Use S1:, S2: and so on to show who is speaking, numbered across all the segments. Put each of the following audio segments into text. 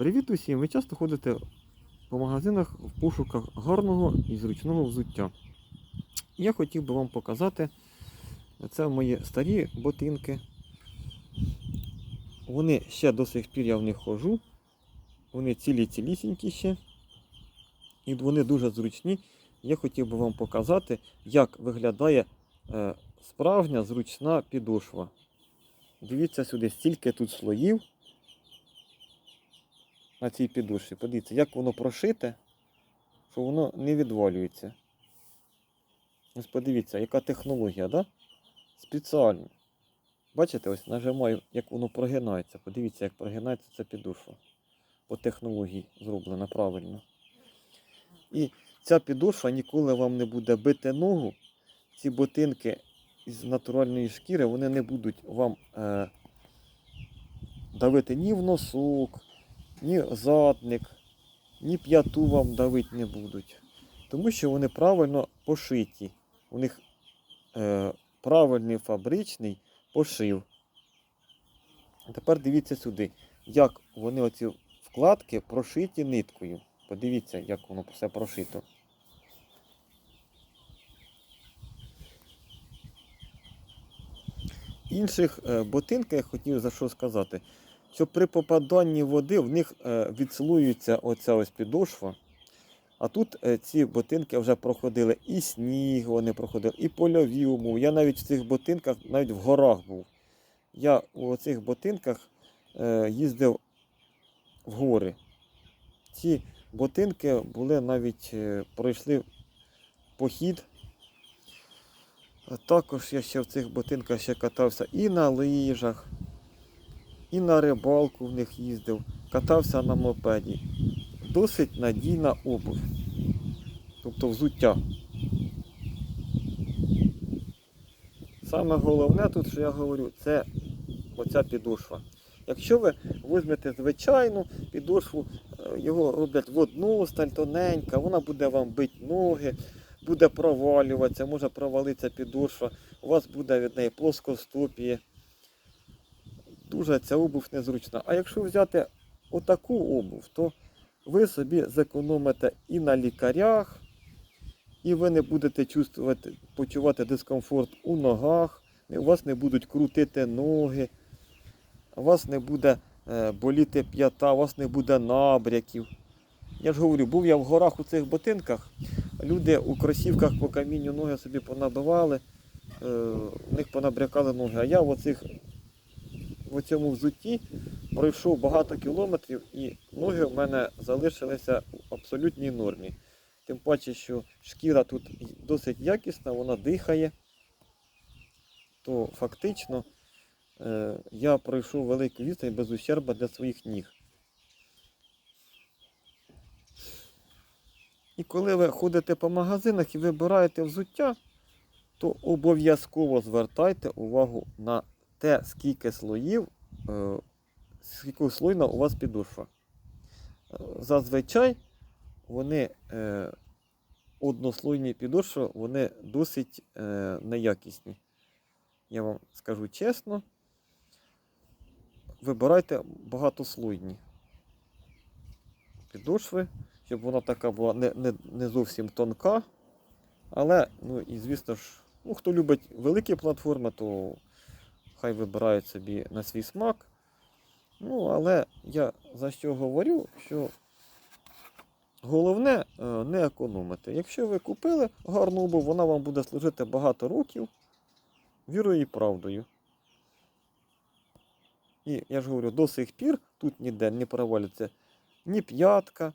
S1: Привіт усім! Ви часто ходите по магазинах в пошуках гарного і зручного взуття. Я хотів би вам показати, це мої старі ботинки. Вони ще до сих пір я в них ходжу. Вони цілі-цілісінькі ще. І вони дуже зручні. Я хотів би вам показати, як виглядає е, справжня зручна підошва. Дивіться сюди, стільки тут слоїв на цій підошві. Подивіться, як воно прошите, що воно не відвалюється. Ось подивіться, яка технологія, да? Спеціально. Бачите, ось нажимаю, як воно прогинається. Подивіться, як прогинається ця підошва. По технології зроблена правильно. І ця підошва ніколи вам не буде бити ногу. Ці ботинки із натуральної шкіри, вони не будуть вам е, давити ні в носок, ні задник, ні п'яту вам давити не будуть. Тому що вони правильно пошиті. У них е, правильний фабричний пошив. Тепер дивіться сюди, як вони оці вкладки прошиті ниткою. Подивіться, як воно все прошито. Інших е, ботинках я хотів за що сказати, що при попаданні води в них е, оця ось підошва. А тут е, ці ботинки вже проходили і сніг, вони проходили, і польові умови. Я навіть в цих ботинках, навіть в горах був. Я у цих ботинках е, їздив в гори. Ці ботинки були навіть пройшли похід. А також я ще в цих ботинках ще катався і на лижах, і на рибалку в них їздив, катався на мопеді. Досить надійна обувь. Тобто взуття. Саме головне тут, що я говорю, це оця підошва. Якщо ви візьмете звичайну підошву, е, його роблять в одну сталь тоненька, вона буде вам бити ноги, буде провалюватися, може провалитися підошва, у вас буде від неї плоскостопіє. Дуже ця обув незручна. А якщо взяти отаку обув, то ви собі зекономите і на лікарях, і ви не будете чувствувати, почувати дискомфорт у ногах, у вас не будуть крутити ноги, у вас не буде е, боліти п'ята, у вас не буде набряків. Я ж говорю, був я в горах у цих ботинках, люди у кросівках по камінню ноги собі понабивали, е, у них понабрякали ноги, а я в оцих в цьому взутті пройшов багато кілометрів і ноги в мене залишилися в абсолютній нормі. Тим паче, що шкіра тут досить якісна, вона дихає, то фактично е, я пройшов велику відстань без ущерба для своїх ніг. І коли ви ходите по магазинах і вибираєте взуття, то обов'язково звертайте увагу на те, скільки слоїв, е, скільки слойна у вас підошва. Е, Зазвичай вони е, однослойні підошви, вони досить неякісні. Я вам скажу чесно, вибирайте багатослойні підошви, щоб вона така була не, не, не зовсім тонка. Але, ну і звісно ж, ну, хто любить великі платформи, то хай вибирають собі на свій смак. Ну, але я за що говорю, що головне е, не економити. Якщо ви купили гарну обув, вона вам буде служити багато років вірою і правдою. І я ж говорю, до сих пір тут ніде не провалюється ні п'ятка,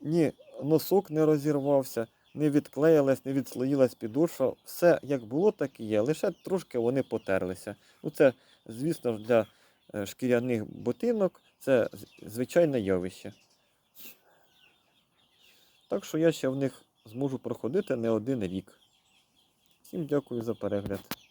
S1: ні носок не розірвався, не відклеїлась, не відслоїлась підошва. Все як було, так і є. Лише трошки вони потерлися. Ну, це, звісно ж, для е, шкіряних ботинок це звичайне явище. Так що я ще в них зможу проходити не один рік. Всім дякую за перегляд.